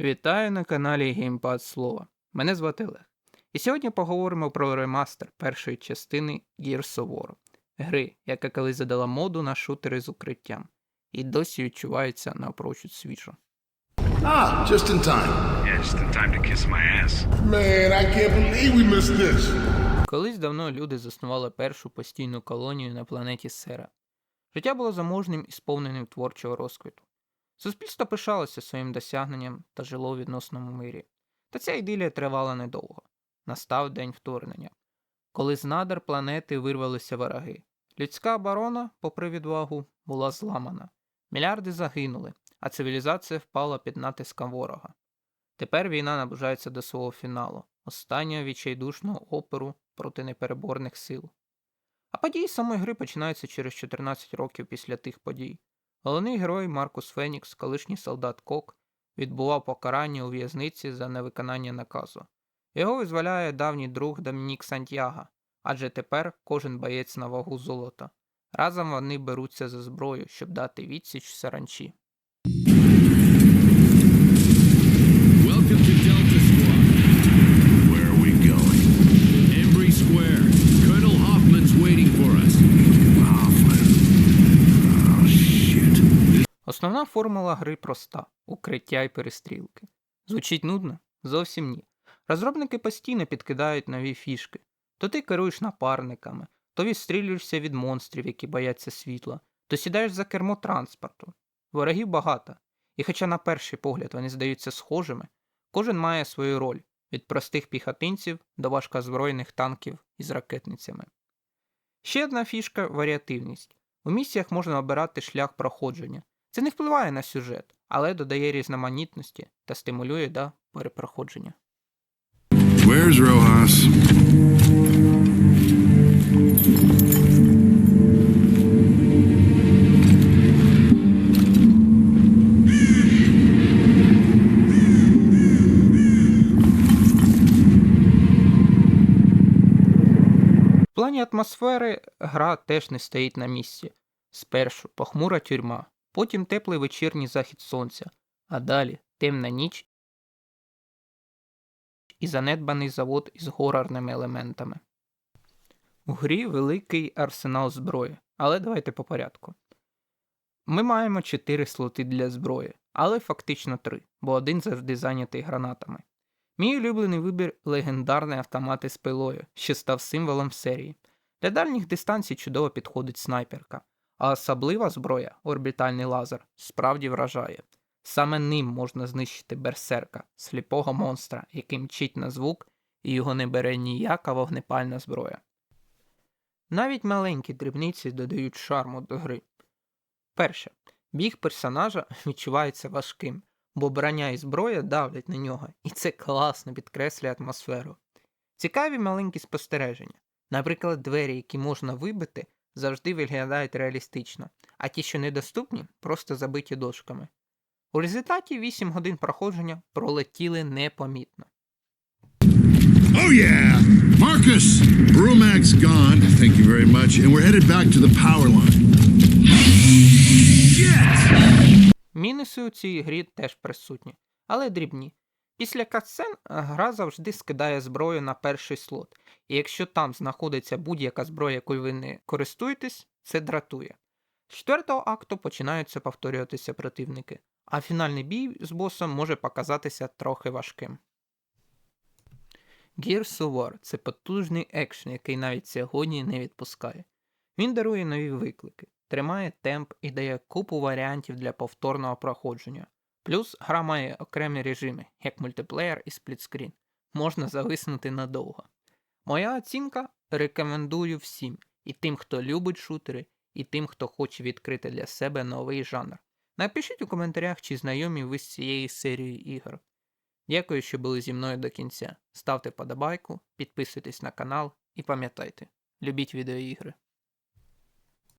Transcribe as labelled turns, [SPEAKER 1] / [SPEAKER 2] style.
[SPEAKER 1] Вітаю на каналі Геймпад Слова. Мене звати Олег. І сьогодні поговоримо про ремастер першої частини Gears of War, гри, яка колись задала моду на шутери з укриттям, і досі відчувається напрочуд свіжо.
[SPEAKER 2] Ah, just in time.
[SPEAKER 3] Yeah, just in time to kiss my ass.
[SPEAKER 2] Man, I can't believe we missed this.
[SPEAKER 1] Колись давно люди заснували першу постійну колонію на планеті Сера. Життя було заможним і сповненим творчого розквіту. Суспільство пишалося своїм досягненням та жило в відносному мирі. Та ця ідилія тривала недовго. Настав день вторгнення. Коли з надр планети вирвалися вороги. Людська оборона, попри відвагу, була зламана. Мільярди загинули, а цивілізація впала під натиском ворога. Тепер війна наближається до свого фіналу, останнього відчайдушного оперу проти непереборних сил. А події самої гри починаються через 14 років після тих подій. Головний герой Маркус Фенікс, колишній солдат Кок, відбував покарання у в'язниці за невиконання наказу. Його визволяє давній друг Домінік Сантьяга, адже тепер кожен боєць на вагу золота. Разом вони беруться за зброю, щоб дати відсіч саранчі. Основна формула гри проста укриття і перестрілки. Звучить нудно? Зовсім ні. Розробники постійно підкидають нові фішки. То ти керуєш напарниками, то відстрілюєшся від монстрів, які бояться світла, то сідаєш за кермо транспорту. Ворогів багато, і хоча на перший погляд вони здаються схожими, кожен має свою роль від простих піхотинців до важкозбройних танків із ракетницями. Ще одна фішка варіативність. У місіях можна обирати шлях проходження. Це не впливає на сюжет, але додає різноманітності та стимулює до перепроходження.
[SPEAKER 3] Where's Rojas?
[SPEAKER 1] В плані атмосфери гра теж не стоїть на місці. Спершу похмура тюрма, потім теплий вечірній захід сонця, а далі темна ніч і занедбаний завод із горорними елементами. У грі великий арсенал зброї, але давайте по порядку. Ми маємо 4 слоти для зброї, але фактично 3, бо один завжди зайнятий гранатами. Мій улюблений вибір легендарний автомат із пилою, що став символом серії. Для дальніх дистанцій чудово підходить снайперка, а особлива зброя, орбітальний лазер, справді вражає. Саме ним можна знищити берсерка, сліпого монстра, який мчить на звук, і його не бере ніяка вогнепальна зброя. Навіть маленькі дрібниці додають шарму до гри. Перше, біг персонажа відчувається важким, бо броня і зброя давлять на нього, і це класно підкреслює атмосферу. Цікаві маленькі спостереження. Наприклад, двері, які можна вибити, завжди виглядають реалістично, а ті, що недоступні, просто забиті дошками. У результаті 8 годин проходження пролетіли непомітно.
[SPEAKER 2] Oh, yeah. Marcus, Brumac's gone. Thank you very much. And we're headed back to the power line.
[SPEAKER 1] Мінуси у цій грі теж присутні, але дрібні. Після катсцен гра завжди скидає зброю на перший слот, і якщо там знаходиться будь-яка зброя, якою ви не користуєтесь, це дратує. З четвертого акту починаються повторюватися противники, а фінальний бій з босом може показатися трохи важким. Gears of War – це потужний екшен, який навіть сьогодні не відпускає. Він дарує нові виклики, тримає темп і дає купу варіантів для повторного проходження. Плюс гра має окремі режими, як мультиплеєр і сплітскрін. Можна зависнути надовго. Моя оцінка рекомендую всім, і тим, хто любить шутери, і тим, хто хоче відкрити для себе новий жанр. Напишіть у коментарях, чи знайомі ви з цією серією ігор. Дякую, що були зі мною до кінця. Ставте подобайку, підписуйтесь на канал і пам'ятайте, любіть відеоігри.